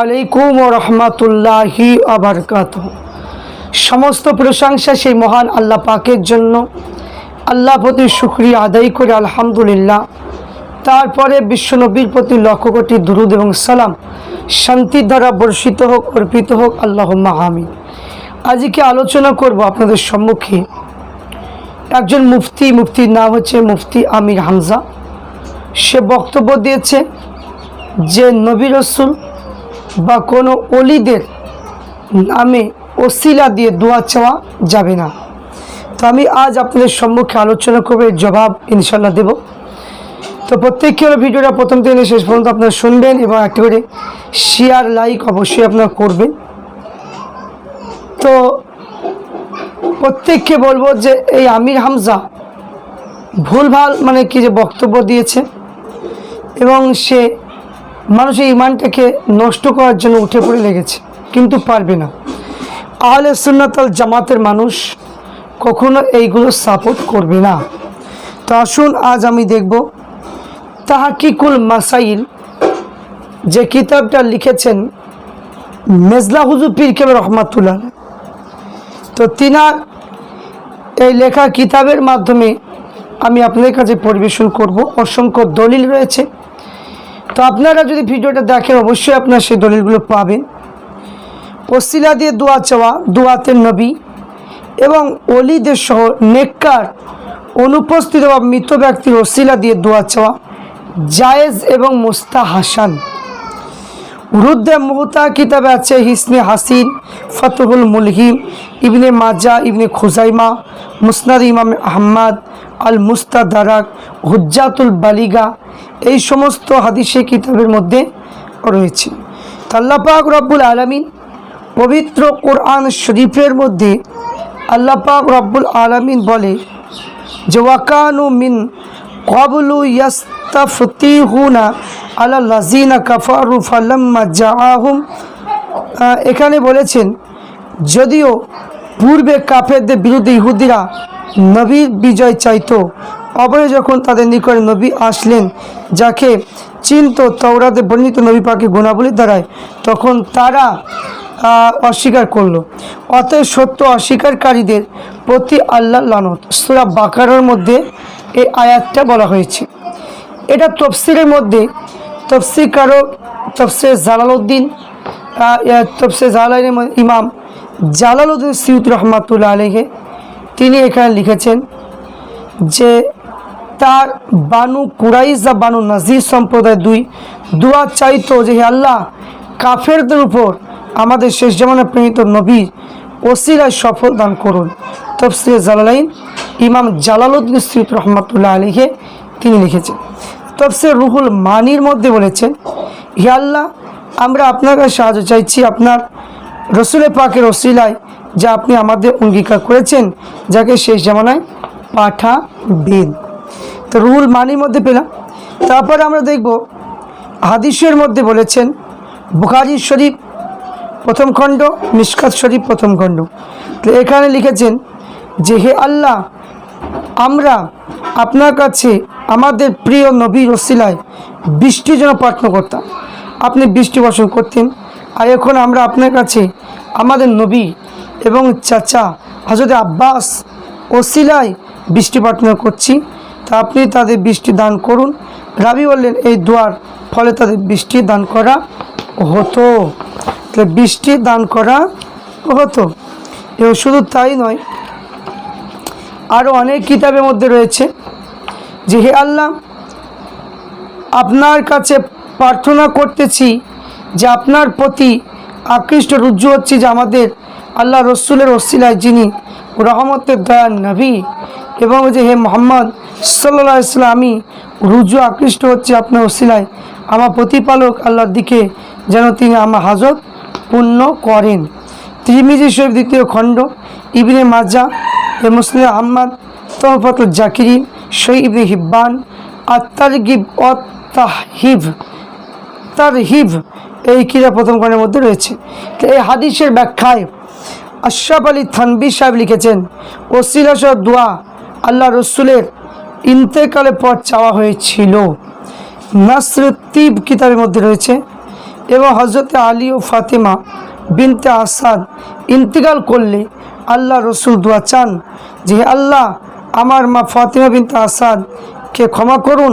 আলাইকুম ও সমস্ত প্রশংসা সেই মহান আল্লাহ পাকের জন্য। আল্লাহ প্রতি সুক্রিয়া আদায় করে আলহামদুলিল্লাহ। তারপরে বিশ্বনবীর প্রতি লক্ষ কোটি দুরুদ এবং সালাম। শান্তির দ্বারা বর্ষিত হোক, অর্পিত হোক আল্লাহ মাহামি আজকে আলোচনা করব আপনাদের সম্মুখে। একজন মুফতি, মুফতির নাম হচ্ছে মুফতি আমির হামজা। সে বক্তব্য দিয়েছে যে নবী রসুল বা কোনো অলিদের নামে ওসিলা দিয়ে দোয়া চাওয়া যাবে না। তো আমি আজ আপনাদের সম্মুখে আলোচনা করবে জবাব ইনশাল্লাহ দেব। তো প্রত্যেককে হলো ভিডিওটা প্রথম থেকে শেষ পর্যন্ত আপনারা শুনবেন এবং একটা করে শেয়ার লাইক অবশ্যই আপনারা করবেন। তো প্রত্যেককে বলব যে এই আমির হামজা ভুলভাল মানে কি যে বক্তব্য দিয়েছে এবং সে মানুষের ইমানটাকে নষ্ট করার জন্য উঠে পড়ে লেগেছে, কিন্তু পারবে না। আহলে সুন্নাতাল জামাতের মানুষ কখনো এইগুলো সাপোর্ট করবে না। তো আসুন, আজ আমি দেখব তাহাকিকুল মাসাইল, যে কিতাবটা লিখেছেন মেজলা হুজুর পীর রহমাতুল্লাহ তো তিনার এই লেখা কিতাবের মাধ্যমে আমি আপনাদের কাছে পরিবেশন করব। অসংখ্য দলিল রয়েছে। তো আপনারা যদি ভিডিওটা দেখেন, অবশ্যই আপনারা সেই দলিলগুলো পাবেন। ওসিলা দিয়ে দোয়া চাওয়া, দোয়াতে নবী এবং অলিদের সহ নেককার, অনুপস্থিত বা মৃত ব্যক্তির ওসিলা দিয়ে দোয়া চাওয়া, জায়েজ এবং মুস্তা হাসান রুদ্দে মুহতা কিতাবে আছে হিসনে হাসিন, ফতহুল মুলহিম ইবনে মাজা, ইবনে খুজাইমা, মুসনাদ ইমাম আহম্মদ আল মুস্তাদারাক হুজ্জাতুল বালিগা, এই সমস্ত হাদিসে কিতাবের মধ্যে রয়েছে। আল্লাপাক রব্বুল আলমিন পবিত্র কোরআন শরীফের মধ্যে আল্লাপাক রব্বুল আলমিন বলে, যে ওয়াকানু মিন কবলু ইয়াস্তাফতিহুনা আলা লাজিনা কাফারু আহ, এখানে বলেছেন যদিও পূর্বে কাফেরদের বিরুদ্ধে ইহুদিরা নবীর বিজয় চাইতো অবরে যখন তাদের নিকটে নবী আসলেন যাকে চিন্ত তওরাতে বর্ণিত নবী পাকে গুণাবলীর দ্বারায় তখন তারা অস্বীকার করল। অতএব সত্য অস্বীকারীদের প্রতি আল্লাহ লানত। সুরা বাকারের মধ্যে এই আয়াতটা বলা হয়েছে। এটা তফসিরের মধ্যে তফসির কারও তফসির জালালউদ্দিন জালালিনের মধ্যে ইমাম জালালউদ্দিন সিউদ রহমাতুল্লাহ আলহে তিনি এখানে লিখেছেন যে তার বানু কুরাইজ বানু নাজির সম্প্রদায় দুই দোয়া চাইতো যে আল্লাহ, কাফেরদের উপর আমাদের শেষ জামানে প্রেরিত নবী ওসিরায় সফল দান করুন। তফসির জালালাইন ইমাম জালালউদ্দিন সৈয়দ রহমতুল্লাহ আলীকে তিনি লিখেছেন। তফসির রুহুল মানির মধ্যে বলেছেন, হে আল্লাহ, আমরা আপনার কাছে সাহায্য চাইছি, আপনার রসুলের পাকের ওসিলায় যা আপনি আমাদের অঙ্গীকার করেছেন, যাকে শেষ জামানায় পাঠাবেন। তো রুহুল মানির মধ্যে পেলাম। তারপরে আমরা দেখব, হাদিসের মধ্যে বলেছেন, বুখারি শরীফ প্রথম খণ্ড, মিসকাত শরীফ প্রথম খণ্ড। তো এখানে লিখেছেন যে, হে আল্লাহ, আমরা আপনার কাছে আমাদের প্রিয় নবীর ওসিলায় বৃষ্টির জন্য প্রার্থনা করতাম আপনি বৃষ্টি বর্ষণ করতেন, আর এখন আমরা আপনার কাছে আমাদের নবী এবং চাচা হজরত আব্বাস ওসিলায় বৃষ্টি প্রার্থনা করছি। তা আপনি তাদের বৃষ্টি দান করুন। রাবি বললেন, এই দোয়ার ফলে তাদের বৃষ্টি দান করা হতো। তাহলে বৃষ্টি দান করা হতো। এবং শুধু তাই নয় আরও অনেক কিতাবের মধ্যে রয়েছে। যে হে আল্লাহ, আপনার কাছে প্রার্থনা করতেছি যে আপনার প্রতি আকৃষ্ট রুজু হচ্ছে যে আমাদের আল্লাহ রসুলের ওসিলায় যিনি রহমতের দয়ার নবী এবং যে হে মোহাম্মদ সাল্লাহ ইসলাম রুজু আকৃষ্ট হচ্ছে আপনার ওসিলায়। আমার প্রতিপালক আল্লাহর দিকে যেন তিনি আমার হাজত পূর্ণ করেন। ত্রিমিজি শরীফ দ্বিতীয় খণ্ড, ইবনে মাজা, এ মুসলিম আহম্মদ তহফত জাকিরিন শহীদ ইবনে হিব্বান আত্মারগিব অত্তাহিব তার হিভ এই ক্রীড়া প্রথম খণ্ডের মধ্যে রয়েছে। এই হাদিসের ব্যাখ্যায় আশরাফ আলী থানবি সাহেব লিখেছেন, ওসিলা সহ দোয়া আল্লাহ রসুলের ইন্তেকালের পর চাওয়া হয়েছিল। নাসরতিব কিতাবের মধ্যে রয়েছে, এবং হজরত আলী ও ফাতেমা বিনতে আসাদ ইন্তেকাল করলে আল্লাহ রসুল দোয়া চান যে আল্লাহ আমার মা ফাতেমা বিনতে আসাদকে ক্ষমা করুন,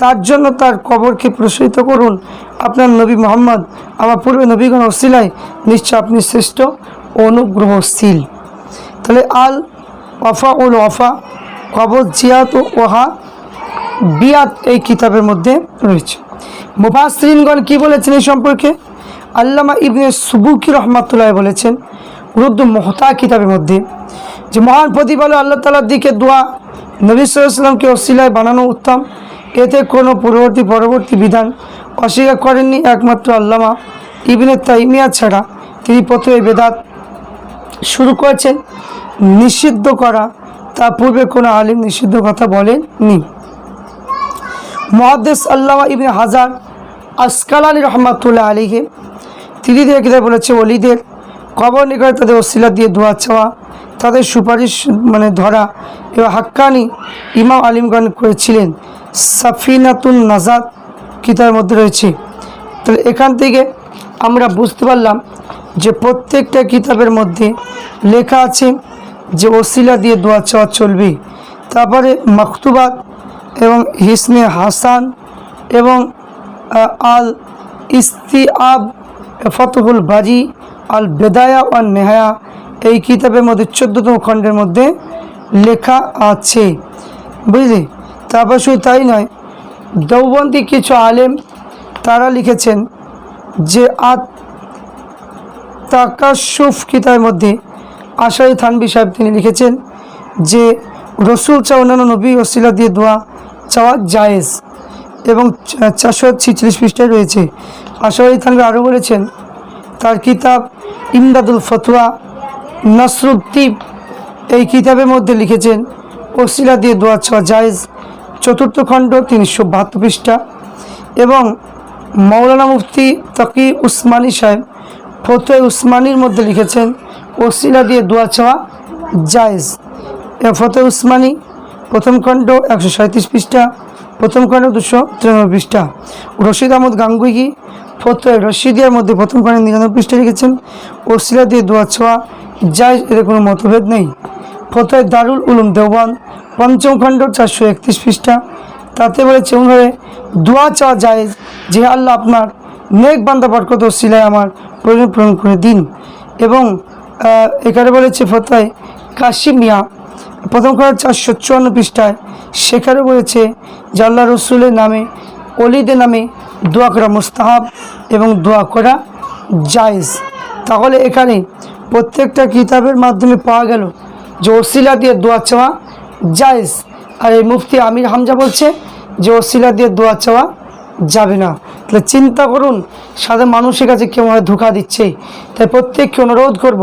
তার জন্য তার কবরকে প্রসারিত করুন। আপনার নবী মোহাম্মদ, আমার পূর্বে নবীগণ ওসিলায় নিশ্চয় আপনি শ্রেষ্ঠ অনুগ্রহশীল। তাহলে আল ওয়াফা উল ওয়াফা, কবর, জিয়াত ও ওহা বিয়াত এই কিতাবের মধ্যে রয়েছে। মুফাসরিনগণ কি বলেছেন এই সম্পর্কে? আল্লামা ইবনে সুবুকি রহমাতুল্লাহ বলেছেন উরুদ্দ মোহতা কিতাবের মধ্যে যে মহান প্রতিপালক আল্লাহ তালার দিকে দোয়া, নবী সাল্লামকে অশিলায় বানানো উত্তম। এতে কোনো পূর্ববর্তী পরবর্তী বিধান অস্বীকার করেননি একমাত্র আল্লামা ইবনে তাইমিয়া ছাড়া। তিনি প্রথমে বেদাত শুরু করেছেন, নিষিদ্ধ করা। তা পূর্বে কোনো আলিম নিষিদ্ধ কথা বলেননি। মহাদেশ আল্লামা ইবনে হাজার আসকালানি রহমাতুল্লাহ আলীকে তিনি দেখে বলেছে অলিদের কবর নিকটে তাদের ওসিলা দিয়ে দোয়া চাওয়া তাদের সুপারিশ মানে ধরা এবং হাক্কানি ইমাম আলিমগণ করেছিলেন। সাফিনাতুন নাজাদ কিতাবের মধ্যে রয়েছে। তাহলে এখান থেকে আমরা বুঝতে পারলাম যে প্রত্যেকটা কিতাবের মধ্যে লেখা আছে যে ওসিলা দিয়ে দোয়া চাওয়া চলবে। তারপরে মাকতুবাত এবং হিসনে হাসান এবং আল ইস্তিআব, ফতহুল বাজি, আল বেদায়া ও নেহায়া এই কিতাবের মধ্যে, চোদ্দতম খণ্ডের মধ্যে লেখা আছে। বুঝলি? তারপর শুধু তাই নয় দেওবন্দি কিছু আলেম তারা লিখেছেন যে আত তাকাশুফ কিতাবের মধ্যে আশাই থানবি সাহেব তিনি লিখেছেন যে রসুল চা অন্যান্য নবী ওসিলা দিয়ে দোয়া চাওয়া জায়েজ এবং চারশো ছিচল্লিশ পৃষ্ঠায় রয়েছে। আশাই থানবি আরও বলেছেন, তার কিতাব ইমদাদুল ফতুয়া নসরুদ্দীপ এই কিতাবের মধ্যে লিখেছেন, ওসিলা দিয়ে দোয়া চাওয়া জায়েজ, চতুর্থ খণ্ড তিনশো বাহাত্তর পৃষ্ঠা এবং মৌলানা মুফতি তকি উসমানী সাহেব ফতোয় উসমানির মধ্যে লিখেছেন, ওসিলা দিয়ে দোয়া চাওয়া জায়েজ। ফতোয় উসমানী, প্রথম খণ্ড একশো সাঁত্রিশ পৃষ্ঠা, প্রথম খণ্ড দুশো তিরানব্বই পৃষ্ঠা। রশিদ আহমদ গাঙ্গুহি ফতোয় রশিদিয়ার মধ্যে প্রথম খণ্ডে নিরানব্বই পৃষ্ঠা লিখেছেন, ওসিলা দিয়ে দোয়া চাওয়া জায়েজ এদের কোনো মতভেদ নেই। ফতোয় দারুল উলুম দেওবান পঞ্চম খণ্ড, চারশো একত্রিশ পৃষ্ঠা। তাতে বলেছে অনুভাবে দোয়া চাওয়া যায় যে আল্লাহ আপনার নেক বান্দা বরকত সিলায় আমার প্রয়োজন পূরণ করে দিন। এবং এখানে বলেছে, ফতায় কাশিমিয়া প্রথম খণ্ড, চারশো চুয়ান্ন পৃষ্ঠায়। সেখানে বলেছে, যে আল্লাহ রসুলের নামে, অলিদের নামে দোয়া করা মুস্তাহাব এবং দোয়া করা জায়েজ। তাহলে এখানে প্রত্যেকটা কিতাবের মাধ্যমে পাওয়া গেল। যে ওসিলা দিয়ে দোয়া চাওয়া জায়েজ। আর এই মুফতি আমির হামজা বলছে যে ওসিলা দিয়ে দোয়া চাওয়া যাবে না। তাহলে চিন্তা করুন সাধারণ মানুষের কাছে কেউ হয় ধোকা দিচ্ছে। তাই প্রত্যেককে অনুরোধ করব,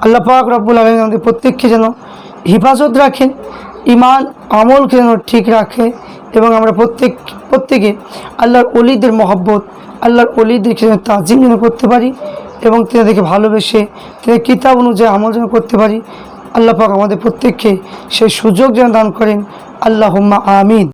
আল্লাহ পাক রব্বুল আলম আমাদের প্রত্যেককে যেন হেফাজত রাখেন ইমান আমলকে যেন ঠিক রাখে এবং আমরা প্রত্যেক, প্রত্যেকে আল্লাহর অলিদের মহব্বত, আল্লাহর অলিদেরকে যেন তাজিম যেন করতে পারি। এবং তাদেরকে ভালোবেসে তিনি কিতাব অনুযায়ী আমল যেন করতে পারি। আল্লাহ পাক আমাদের প্রত্যেককে সেই সুযোগ যেন দান করেন। আল্লাহ আমিন।